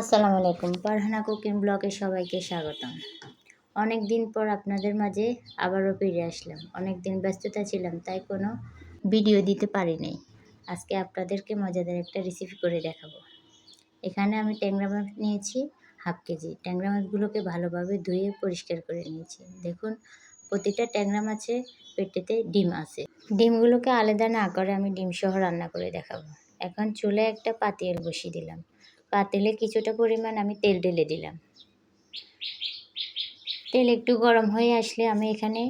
আসসালামু আলাইকুম। পারহানা কুকিং ব্লগে সবাইকে স্বাগতম। অনেক দিন পর আপনাদের মাঝে আবারও ফিরে আসলাম। অনেক দিন ব্যস্ততা ছিলাম, তাই কোনো ভিডিও দিতে পারিনি আজকে আপনাদেরকে মজাদার একটা রেসিপি করে দেখাবো। এখানে আমি ট্যাংরা মাছ নিয়েছি হাফ কেজি। ট্যাংরা মাছগুলোকে ভালোভাবে ধুয়ে পরিষ্কার করে নিয়েছি। দেখুন, প্রতিটা ট্যাংরা মাছে পেটেতে ডিম আছে। ডিমগুলোকে আলাদা না করে আমি ডিম সহ রান্না করে দেখাবো। এখন চুলে একটা পাতিয়েল বসিয়ে দিলাম। পাতিলে কিছুটা পরিমাণ আমি তেল ঢেলে দিলাম। তেল একটু গরম হয়ে আসলে আমি এখানে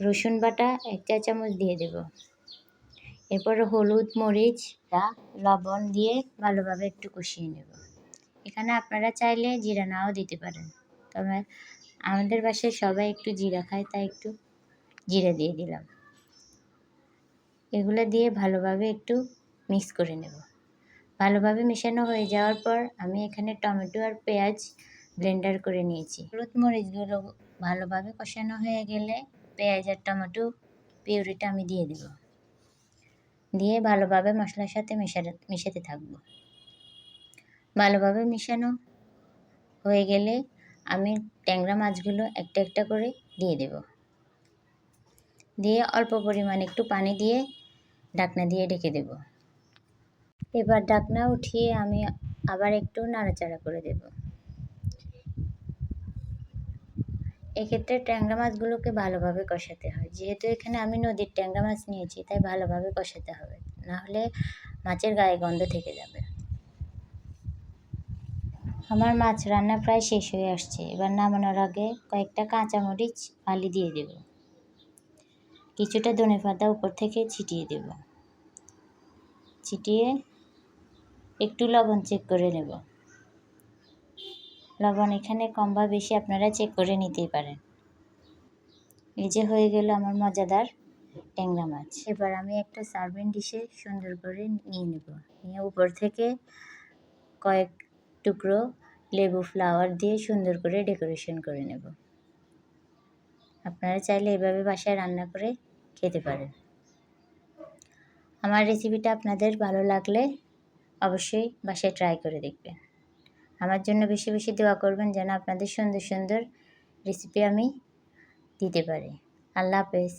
রসুন বাটা এক চা চামচ দিয়ে দেব। এরপরে হলুদ, মরিচ লবণ দিয়ে ভালোভাবে একটু কষিয়ে নেব। এখানে আপনারা চাইলে জিরা নাও দিতে পারেন। তবে আমাদের বাসায় সবাই একটু জিরা খায়, তাই একটু জিরা দিয়ে দিলাম। এগুলো দিয়ে ভালোভাবে একটু মিক্স করে নেব। ভালোভাবে মেশানো হয়ে যাওয়ার পর আমি এখানে টমেটো আর পেঁয়াজ ব্লেন্ডার করে নিয়েছি। হলুদ মরিচগুলো ভালোভাবে কষানো হয়ে গেলে পেঁয়াজ আর টমেটো পিউরিটা আমি দিয়ে দেব। দিয়ে ভালোভাবে মশলার সাথে মেশাতে মেশাতে থাকব। ভালোভাবে মেশানো হয়ে গেলে আমি ট্যাংরা মাছগুলো একটা একটা করে দিয়ে দেব। দিয়ে অল্প পরিমাণ একটু পানি দিয়ে ঢাকনা দিয়ে ঢেকে দেবো। এবার ডাকনা উঠিয়ে আমি আবার একটু নাড়াচাড়া করে দেব। এক্ষেত্রে ট্যাংরা মাছগুলোকে ভালোভাবে কষাতে হয়। যেহেতু এখানে আমি নদীর ট্যাংরা মাছ নিয়েছি, তাই ভালোভাবে কষাতে হবে। নাহলে মাছের গায়ে গন্ধ থেকে যাবে। আমার মাছ রান্না প্রায় শেষ হয়ে আসছে। এবার নামানোর আগে কয়েকটা কাঁচামরিচ ফালি দিয়ে দেব। কিছুটা ধনে পাতা উপর থেকে ছিটিয়ে দেব। ছিটিয়ে একটু লবণ চেক করে নেব। লবণ এখানে কম বা বেশি আপনারা চেক করে নিতেই পারেন। এই যে হয়ে গেল আমার মজাদার ট্যাংরা মাছ। এবার আমি একটা সার্ভিং ডিশে সুন্দর করে নিয়ে নেব। নিয়ে উপর থেকে কয়েক টুকরো লেবু ফ্লাওয়ার দিয়ে সুন্দর করে ডেকোরেশন করে নেব। আপনারা চাইলে এভাবে বাসায় রান্না করে খেতে পারেন। আমার রেসিপিটা আপনাদের ভালো লাগলে অবশ্যই বাসায় ট্রাই করে দেখবেন। আমার জন্য বেশি বেশি দোয়া করবেন যেন আপনাদের সুন্দর সুন্দর রেসিপি আমি দিতে পারি। আল্লাহ হাফেজ।